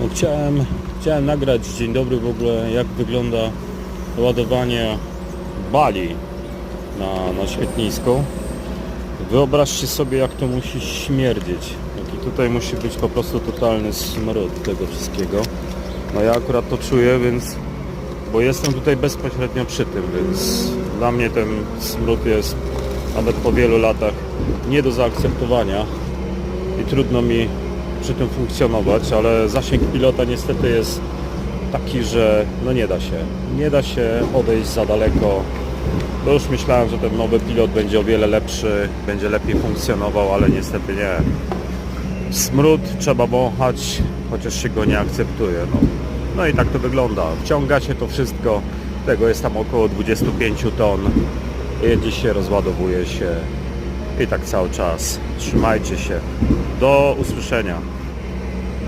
No, chciałem, chciałem nagrać dzień dobry w ogóle jak wygląda ładowanie bali na, na świetnisku. Wyobraźcie sobie jak to musi śmierdzieć. Jaki tutaj musi być po prostu totalny smród tego wszystkiego. No ja akurat to czuję, więc bo jestem tutaj bezpośrednio przy tym, więc dla mnie ten smród jest nawet po wielu latach nie do zaakceptowania i trudno mi przy tym funkcjonować, ale zasięg pilota niestety jest taki, że no nie da się. Nie da się odejść za daleko. To już myślałem, że ten nowy pilot będzie o wiele lepszy, będzie lepiej funkcjonował, ale niestety nie. Smród trzeba wąchać, chociaż się go nie akceptuje. No, no i tak to wygląda. Wciąga się to wszystko. Tego jest tam około 25 ton. Jedzie się, rozładowuje się i tak cały czas. Trzymajcie się. Do usłyszenia.